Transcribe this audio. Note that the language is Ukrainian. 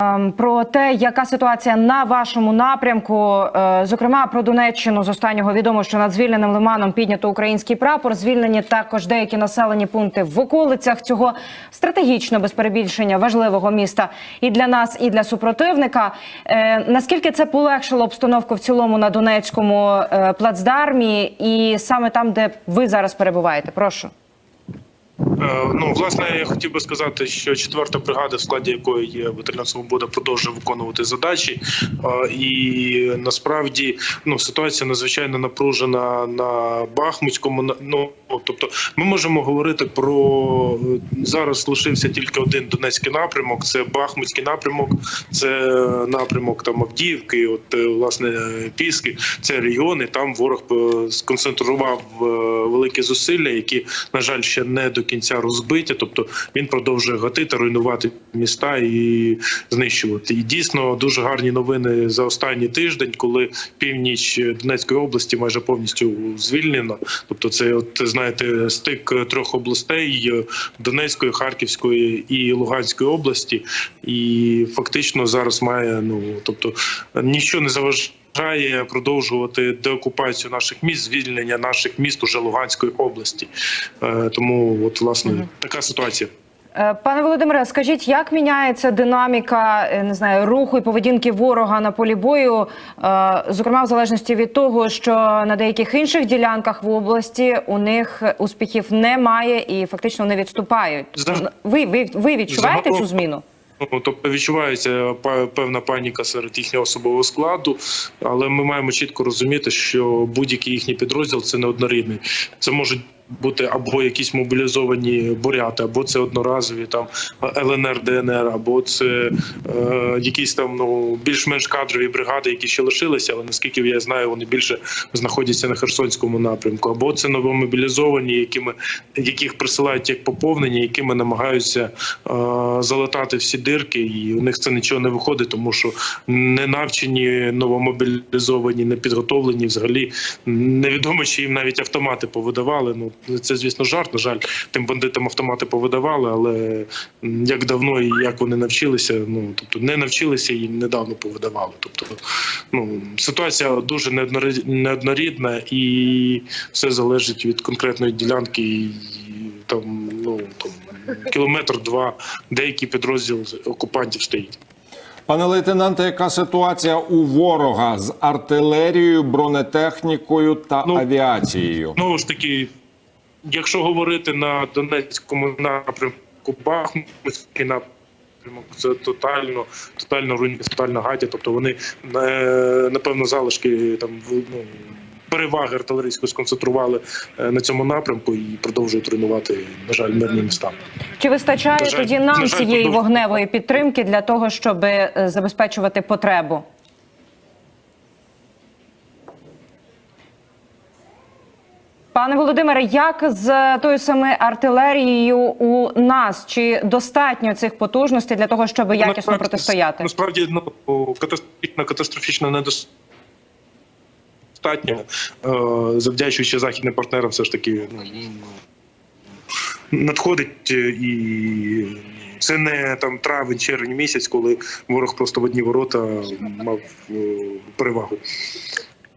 Ем, Про те, яка ситуація на вашому напрямку, Е, зокрема про Донеччину, з останнього відомо, що над звільненим лиманом піднято український прапор. Звільнені також деякі населені пункти в околицях цього стратегічно без перебільшення важливого міста і для нас, і для супротивника. Е, Наскільки це полегшило обстановку в цілому на Донецькому е, плацдармі, і саме там, де ви зараз перебуваєте? Прошу. Е, Ну, власне, я хотів би сказати, що четверта бригада, в складі якої є батальйон Свобода, продовжує виконувати задачі. Е, І насправді ну, ситуація надзвичайно напружена на Бахмутському. Ну тобто, ми можемо говорити про е, зараз. Лишився тільки один Донецький напрямок. Це Бахмутський напрямок, це напрямок там Авдіївки, от власне Піски. Це регіони. Там ворог сконцентрував великі зусилля, які на жаль ще не до кінця розбиті. Тобто він продовжує гатити, руйнувати міста і знищувати. І дійсно дуже гарні новини за останній тиждень, коли північ Донецької області майже повністю звільнена. Тобто, це от знаєте стик трьох областей е, Донецької, Харківської і Луганської області, і фактично зараз має ну тобто нічого не заважає. Бажає продовжувати деокупацію наших міст, звільнення наших міст уже Луганської області. Е, тому, от власне, Мгм. така ситуація. Е, Пане Володимире, скажіть, як міняється динаміка е, не знаю руху і поведінки ворога на полі бою, зокрема в залежності від того, що на деяких інших ділянках в області у них успіхів немає і фактично не відступають. Ви, ви, ви відчуваєте Загалом- цю зміну? Ну, тобто відчувається певна паніка серед їхнього особового складу, але ми маємо чітко розуміти, що будь-який їхній підрозділ це не однорідний. Це можуть бути або якісь мобілізовані буряти, або це одноразові там ЛНР, ДНР, або це е, якісь там ну більш-менш кадрові бригади, які ще лишилися, але наскільки я знаю, вони більше знаходяться на Херсонському напрямку, або це новомобілізовані, якими яких присилають як поповнення, якими намагаються е, залатати всі дирки, і у них це нічого не виходить, тому що не навчені, новомобілізовані, не підготовлені. Взагалі невідомо, чи їм навіть автомати повидавали. Ну це звісно жарт. На жаль, тим бандитам автомати повидавали, але як давно і як вони навчилися, ну тобто не навчилися і недавно повидавали. Тобто, ну ситуація дуже неоднорі- неоднорідна, і все залежить від конкретної ділянки. І, там ну там кілометр два деякий підрозділ окупантів стоїть. Пане лейтенанте, яка ситуація у ворога з артилерією, бронетехнікою та Ну, авіацією? Знову ж таки, якщо говорити на Донецькому напрямку, Бахмутський напрямок, це тотально, тотально руйнівка, тотально гаття. Тобто вони е, напевно залишки там ну, переваги артилерійської сконцентрували е, на цьому напрямку і продовжують руйнувати, на жаль, мирні міста. Чи вистачає На жаль, тоді на нам жаль, цієї продовж- вогневої підтримки для того, щоб е, забезпечувати потребу? Пане Володимире, як з тою самою артилерією у нас? Чи достатньо цих потужностей для того, щоб якісно Насправді- протистояти? Насправді ну катастрофічно катастрофічно недостатньо. Е, Завдячуючи західним партнерам, все ж таки ну, надходить е, і. Це не там травень, червень місяць, коли ворог просто в одні ворота мав е, перевагу.